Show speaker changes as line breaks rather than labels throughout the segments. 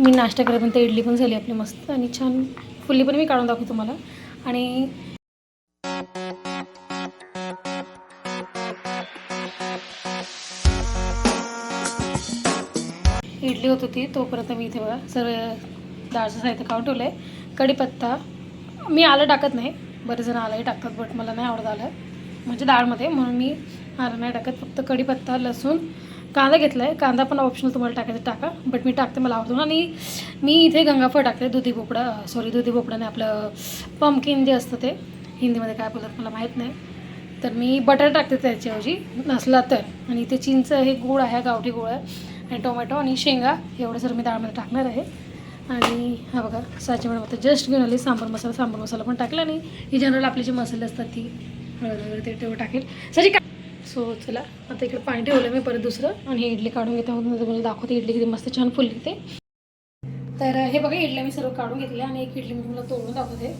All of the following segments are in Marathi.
मी नाश्ता करेपर्यंत इडली पण झाली आपली मस्त आणि छान फुल्ली पण मी काढून दाखवतो तुम्हाला. आणि इडली होत होती तोपर्यंत मी इथे बघा सर्व डाळचं साहित्य काढून ठेवलं आहे कढीपत्ता मी आलं टाकत नाही बरेच जण आलंही टाकतात बट मला नाही आवडत आलं. म्हणजे डाळमध्ये म्हणून मी आलं नाही टाकत फक्त कढीपत्ता लसूण कांदा घेतला आहे कांदा पण ऑप्शनल तुम्हाला टाकायचं टाका. बट मी टाकते मला आवडतो. आणि मी इथे गंगाफळ टाकते दुधी भोपळा सॉरी दुधी भोपळाने आपलं पम्पकिन जे असतं ते. हिंदीमध्ये काय बोलतात मला माहीत नाही. तर मी बटर टाकते त्याच्याऐवजी नसला तर आणि इथे चिंच हे गूळ आहे गावठी गूळ आहे. आणि टोमॅटो आणि शेंगा एवढं सर मी डाळमध्ये टाकणार आहे. आणि हा बघा साची मॅडम आता जस्ट घेऊन आली. सांबार मसाला सांबार मसाला पण टाकला. आणि ही जनरल आपले जे मसाले असतात ती हळद वगैरे ते तेवढं टाकेल. साची सो चला आता इकडे पाणी ठेवलं मी परत दुसरं आणि इडली काढून घेते. मग तुम्हाला दाखवते इडली किती मस्त छान फुलली ते. तर हे बघा इडल्या मी सर्व काढून घेतल्या आणि एक इडली मी तुम्हाला तोडून दाखवते.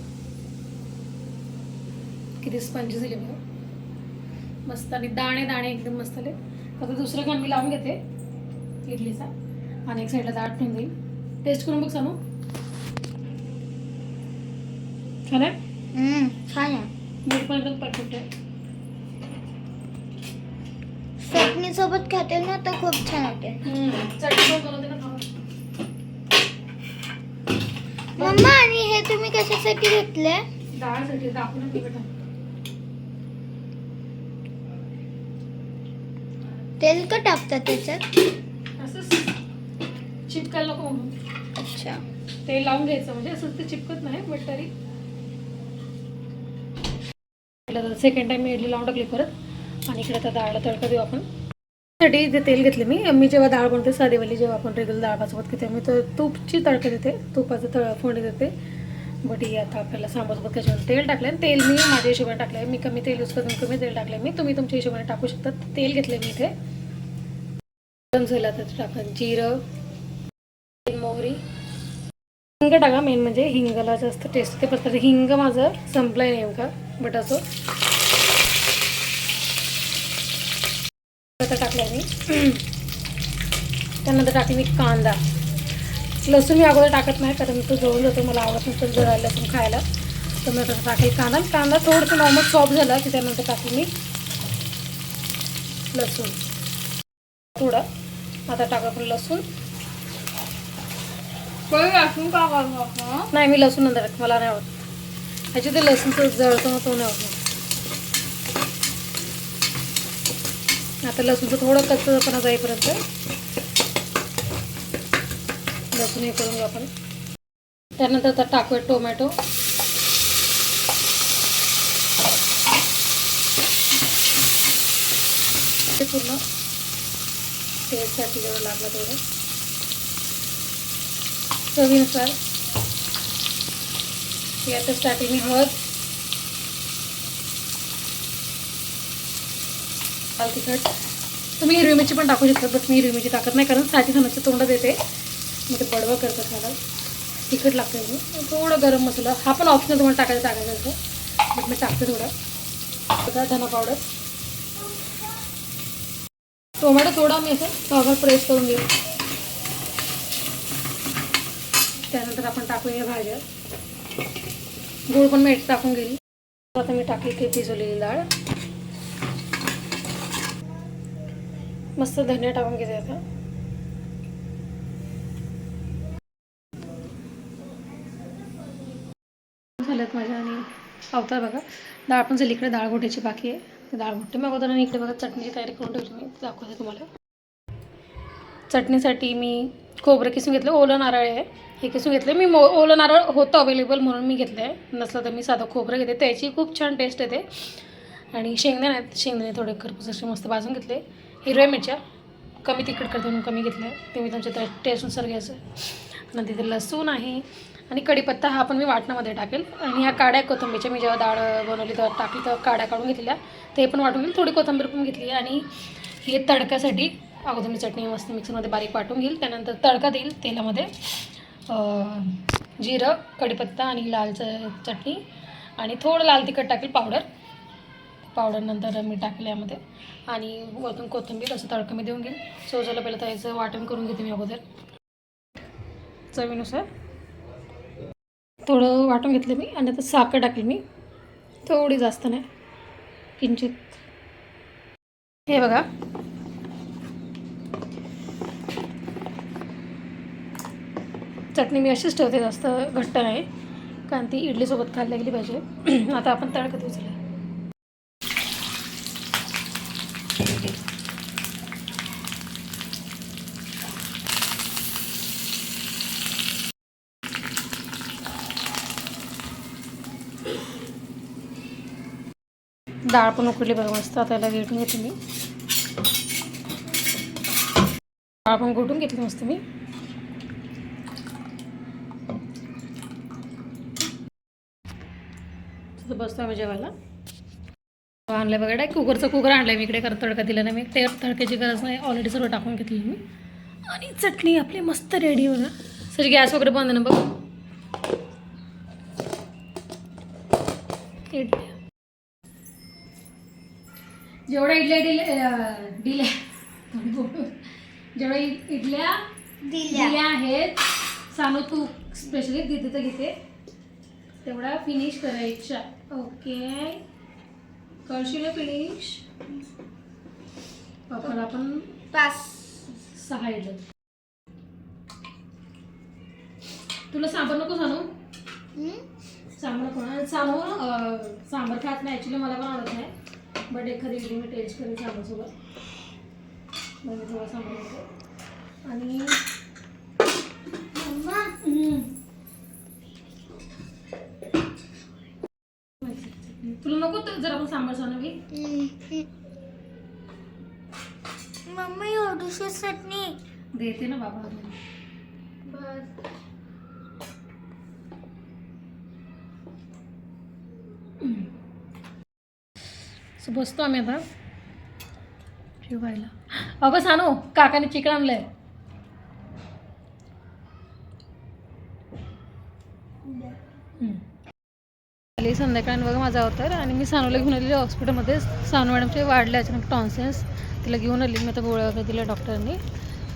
किती स्पंज झाली बघा. मस्त आणि दाणे दाणे एकदम मस्त आले. आता दुसरं घण मी लावून घेते इडलीचा. आणि एक साईडला दाट ठेवून देईल. टेस्ट करून बघ सांगू छान आहे
छान आहे.
मीठ पण एकदम परफेक्ट आहे.
चटणी सोबत खाते ना तर खूप छान होते. मम्मा आणि हे तुम्ही कशासाठी घेतले. तेल का टाकतात त्याच्यात?
असंच चिपकायला नको
अच्छा.
तेल लावून घ्यायचं म्हणजे असं ते चिपकत नाही बट तरी. सेकंड टाइम मी इडली लावून टाकली परत. आणि इकडे आता डाळला तडका देऊ आपण. साठी इथे तेल घेतले मी मी जेव्हा डाळ बनवते साधीवाली जेव्हा आपण रेग्युलर डाळ भाजवत घेते मी तर तूपची तडका देते तुपाचं तळ फोडणी देते. बट ही आता आपल्याला सांबारसोबत त्याच्यावर तेल टाकलं आणि तेल मी माझ्या हिशोबाने टाकलं आहे मी कमी तेल यूज करून कमी तेल टाकलं आहे मी. तुम्ही तुमच्या हिशोबाने टाकू शकता. तेल घेतले मी इथे. गरम झालं आता ते जिरं मोहरी. हिंग टाका. मेन म्हणजे हिंगाला जास्त टेस्ट ते पण हिंग माझं संपलं आहे नेमका. बट असो आता टाकला मी त्यानंतर टाकली मी कांदा. लसूण मी अगोदर टाकत नाही कारण तो जळून जातो मला आवडत नसतं जळायला लसूण खायला. तर मी तसं टाकेल कांदा. कांदा थोडंसं नॉर्मल सॉफ्ट झाला की त्यानंतर टाकली मी लसूण. थोडं. आता टाका आपण लसूण. नाही मी लसूण नंतर टाकते, मला नाही आवडत. ह्याची ते लसूणचं जळतो तो नाही आवडत. आता लसूणचं थोडं कच्चपणा जाईपर्यंत. लसूण हे करून घेऊ आपण. त्यानंतर आता टाकूया टोमॅटो. ते पूर्ण टेस्टसाठी जेवढं लागलं तेवढं. चवीनुसार. यातच स्टार्टिंग हळद. लाल तिखट तुम्ही हिरवी मिरची पण टाकू शकता बट मी हिरवी मिरची टाकत नाही कारण साठी खाण्याच्या तोंडात येते मग ते बडवं करतं खायला तिखट लागते थोडं गरम मसाला. हा पण ऑप्शनल तुम्हाला टाकायचं टाकायचं असं बट मी टाकते थोडं. बघा धना पावडर टोमॅटो थोडा मी असं नॉर्मल प्रेस करून घेऊ त्यानंतर आपण टाकूया भाज्या. गूळ पण मी टाकून गेली आता मी टाकली की भिजवलेली डाळ. मस्त धनिया टाकून घेते आता. झाल्यात माझ्या आणि अवतार बघा. डाळ पण झाली इकडे डाळ बाकी आहे. ते डाळ घोटते. अगोदर आणि इकडे बघा चटणीची तयारी करून ठेवली मी. दाखवते तुम्हाला. चटणीसाठी मी खोबरं किसून घेतलं. ओलं नारळ आहे. हे किसून घेतलं मी मो ओलं नारळ होतं अवेलेबल म्हणून मी घेतलं आहे नसलं तर मी साधं खोबरं घेते. त्याची खूप छान टेस्ट येते. आणि शेंगदाणे आहेत. शेंगदाणे थोडे खरपूस असे मस्त भाजून घेतले. हिरव्या मिरच्या. कमी तिखट करते म्हणून कमी घेतल्या ते मी तुमच्या टेस्टनुसार घ्यायचं. आणि तिथे लसूण आहे. आणि कढीपत्ता हा पण मी वाटणामध्ये टाकेल. आणि ह्या काड्या कोथिंबीरच्या मी जेव्हा डाळ बनवली तेव्हा टाकली तेव्हा काड्या काढून घेतल्या ते पण वाटून घेईल. थोडी कोथिंबीर पण घेतली. आणि हे तडक्यासाठी अगोदर मी चटणी मस्त मिक्सरमध्ये बारीक वाटून घेईल. त्यानंतर तडका देईल तेलामध्ये जिरं कढीपत्ता आणि लाल च चटणी. आणि थोडं लाल तिखट टाकेल पावडर. पावडरनंतर मी टाकलं यामध्ये. आणि वरतून कोथिंबीर असं तडकं मी देऊन घेईन. सो झालं पहिलं त्याचं वाटण करून घेते मी अगोदर. चवीनुसार. थोडं वाटून घेतलं मी आणि आता साखर टाकली मी. थोडी जास्त नाही. किंचित. हे बघा. चटणी मी अशीच ठेवते जास्त घट्ट नाही. कारण ती इडलीसोबत खायला गेली पाहिजे. आता आपण तडकत उचलूया डाळ पण उकडली बघा मस्त. आता याला घेटून घेते मी. डाळ पण घोटून घेतली मस्त मी. बसतो आम्ही जेवायला. आणलं बघा डाय कुकरचं कुकर आणलं मी इकडे करत तडका दिला नाही मी. ते तडक्याची गरज नाही ऑलरेडी सर्व टाकून घेतली मी. आणि चटणी आपली मस्त रेडी बघा. सर गॅस वगैरे बंद ना बघ. जेवढ्या इडल्या दिल्या दिल्या. जेवढ्या इ- इडल्या
दिल्या.
दिल्या आहेत सांगू तू स्पेशली घेते तर घेते. तेवढा फिनिश करायच्या. ओके करशील फिनिश आपण आपण
पाच.
सहा इडल्या. तुला सांबर नको सांगू
हम्म?
सांबर नको. आणि सांगू सांबर खात नाही. ॲक्च्युली मला पण आवडत नाही. बट एखादी इडली मी टेस्ट करेन सांबारसोबत मग मी थोडा घेते आणि. तुला नको तर जरा पण सांबार
हम्म. मम्मा एवढीशी चटणी.
देते ना बाबा.
बस.
सो बसतो आम्ही आता. जेवायला. अगं सांगू काकाने चिकन आणलंय. हम्म. आली संध्याकाळी बघा माझा अवतार आणि मी सानूला घेऊन आलेली हॉस्पिटलमध्ये. सानू मॅडमचे वाढले अचानक टॉन्सेन्स तिला घेऊन आली मी आता गोळ्या वगैरे दिल्या डॉक्टरांनी.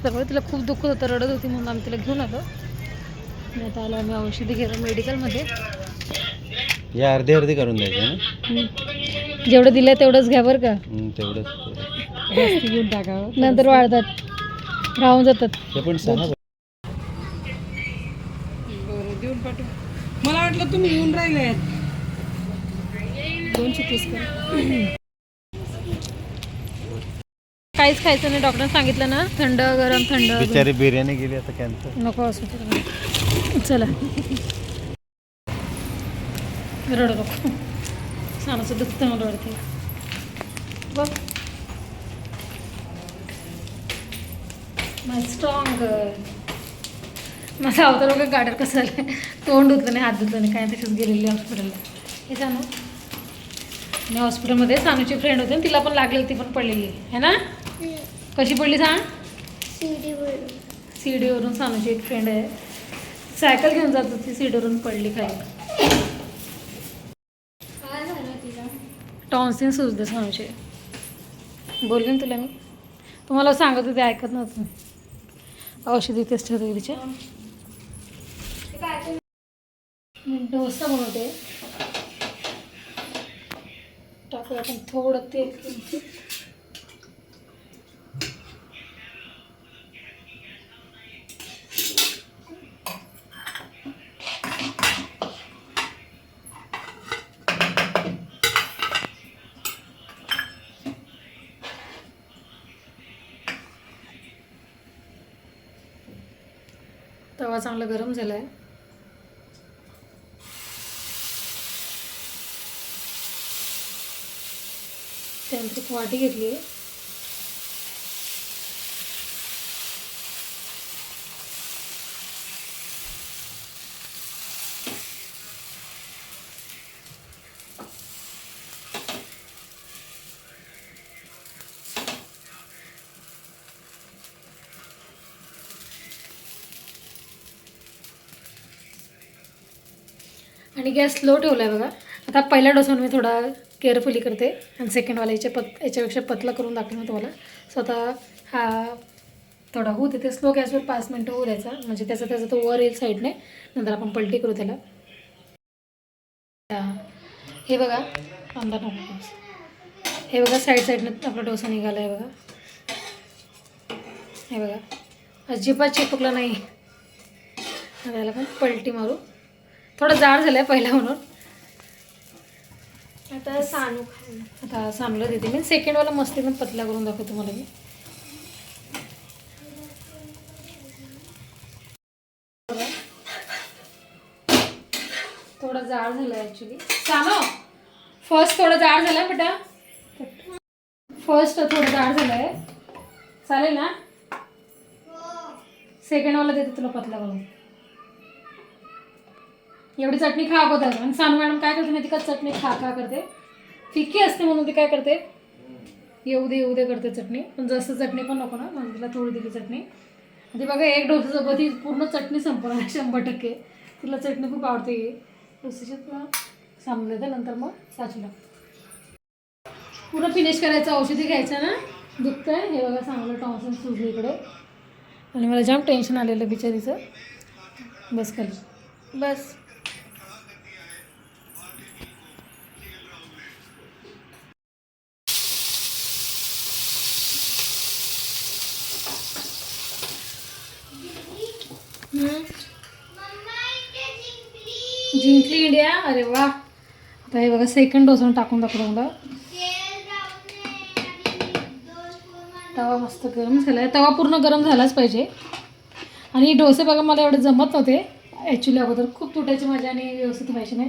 बघा तिला खूप दुःख होतं रडत होती म्हणून आम्ही तिला घेऊन आलो. आणि आता आलो आम्ही औषधी घेतो मेडिकलमध्ये.
या अर्धे अर्धे करून द्यायचे.
जेवढं दिलं तेवढंच घ्या बरं का.
हम्म, तेवढंच.
जास्त घेऊन टाकावं नंतर वाढतात. राहून जातात.
ते पण सहा
मला वाटलं तुम्ही येऊन राहिले
दोनशे तीस कर. काहीच खायचं नाही डॉक्टर सांगितलं ना थंड गरम थंड.
बिचारी बिर्याणी गेली आता कॅन्सर
नको असू चला. रडू नको. सानाचं दुखतं मला रडते बघ. माझं स्ट्रॉंग माझा अवतार बघा गाडर कसं आलं तोंड धुतलं नाही हात धुतलं नाही काय तशीच गेलेली हॉस्पिटलला हे सांगू मी हॉस्पिटलमध्ये सानूची फ्रेंड होती तिला पण लागलेली ती पण पडलेली. आहे ना? कशी पडली सांग?
सीडीवर
सीडीवरून सानूची एक फ्रेंड आहे. सायकल घेऊन जात होती सीडीवरून पडली खाली
काय झालं तिला
टॉन्सिन सुचते सानूचे बोलले ना तुला मी? तुम्हाला सांगत होते ऐकत नव्हतं. औषधी तेच ठेवते तिच्या मी डोसा बनवते टाकूया आपण थोडं तेल. चांगलं गरम झालं आहे त्यानंतर एक वाटी घेतली आहे आणि गॅस स्लो ठेवला आहे बघा. आता पहिल्या डोसावर मी थोडा केअरफुली करते आणि सेकंडवाला याच्या पत याच्यापेक्षा पतला करून दाखवेन मी तुम्हाला. सो आता हा थोडा होऊ तिथे स्लो गॅसवर पाच मिनटं होऊ द्यायचा. म्हणजे त्याचा त्याचा तो वर येईल साईडने नंतर आपण पलटी करू त्याला. हे बघा. अंदा हे बघा साईड साईडनं आपला डोसा निघाला आहे बघा. हे बघा. अजिबात चिपकला नाही. आता याला पण पलटी मारू. थोडं जाड झालं आहे पहिला म्हणून.
आता सानू
आता सांगलं देते. मी सेकंडवाला मस्ती पण पतला करून दाखवतो तुम्हाला मी. थोडा जाड झाला ॲक्च्युली सांगो फर्स्ट थोडं जाड झालं बेटा. फर्स्ट थोडं जाड झालं आहे चालेल ना? सेकंडवाला देते तुला पतला करून. एवढी चटणी खा अगोदर. आणि सानू मॅडम काय करते माहिती का? चटणी खा खा करते. फिक्की असते म्हणून ती काय करते? येऊ दे येऊ दे करते चटणी. पण जास्त चटणी पण नको ना. म्हणून तिला थोडी दिली चटणी. ती बघा एक डोसासोबत ही पूर्ण चटणी संपणार शंभर टक्के. तिला चटणी खूप आवडते. डोसाची तुला सांगून नंतर मग साचूला पूर्ण फिनिश करायचं औषधी घ्यायचं ना? दुखतंय? हे बघा चांगलं टॉन्सन सुजली इकडे. आणि मला जाम टेन्शन आलेलं बिचारीचं. बस खाली.
बस.
जिंकली इंडिया? अरे वा. आता हे बघा सेकंड डोसून टाकून दाखवलं मला. तवा मस्त गरम झाला आहे तवा पूर्ण गरम झालाच पाहिजे. आणि डोसे बघा मला एवढे जमत नव्हते. ॲक्च्युली अगोदर खूप तुटायचे माझे आणि व्यवस्थित व्हायचे नाही.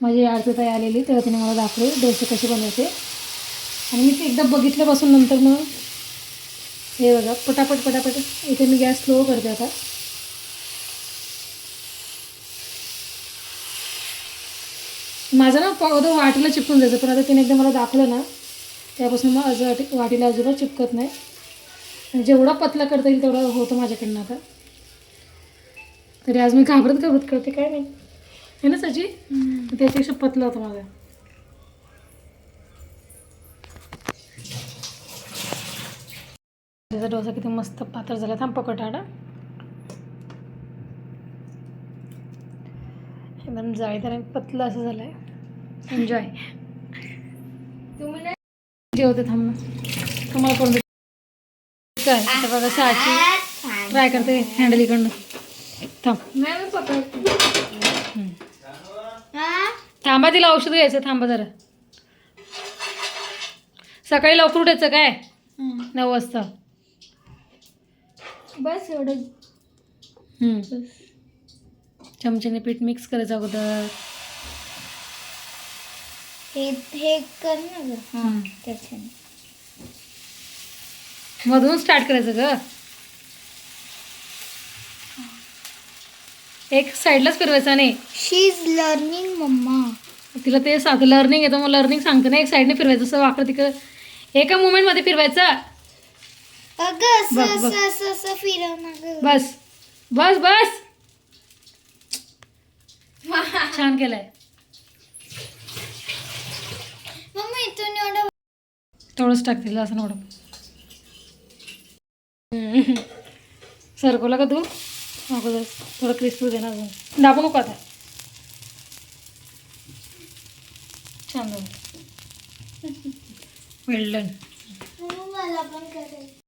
माझी आरती ताई आलेली तेव्हा तिने मला दाखवले डोसे कसे बनवायचे. आणि मी ते एकदा बघितल्यापासून नंतर मग हे बघा पटापट पटापट. इथे मी गॅस स्लो करते आता. माझं ना अगोदर वाटीला चिपकून जायचं पण आता तिने एकदा मला दाखवलं ना त्यापासून मग आज वाटी वाटीला अजिबात चिपकत नाही. आणि जेवढा पतला करता येईल तेवढा होतं माझ्याकडनं आता. तरी आज मी घाबरत घाबरत करते काय नाही है ना सची? त्याच्यापेक्षा पतला होता माझा. त्याचा डोसा किती मस्त पातळ झाला. थांब पकड आडा एकदम जाळीदार आणि पतलं असं झालं आहे एन्जॉय
तुम्ही
जेवते थांब तुम्हाला कोण काय आता बघा साची. ट्राय करते हँडल इकडनं. थांब.
हा?
थांबा तिला औषध घ्यायचं. थांबा जरा. सकाळी लवकर उठायचं काय? नऊ वाजता.
बस एवढं
हम्म. चमच्याने पीठ मिक्स करायचं अगोदर.
हे हे कर ना ग.
हम्म.
त्याच्याने.
मधून स्टार्ट करायचं ग. एक साईडलाच फिरवायचं नाही
शी इज लर्निंग मम्मा.
तिला ते सांगतं लर्निंग येतं मग लर्निंग सांगतं ना एक साईडने फिरवायचं असं वाकडं तिकडं. एका मुमेंटमध्ये फिरवायचं.
अगं असं
बघ, बघ.
असं असं असं फिरव ना ग.
बस. बस बस. छान केलंय.
मम्मी इथून एवढं
थोडंच टाकतील असं एवढं. सरकवला का तू? अगोदर थोडं क्रिस्पी दे ना अजून. दाबू नको आता. छान झालं. वेल डन
मम्मी मला पण करायचं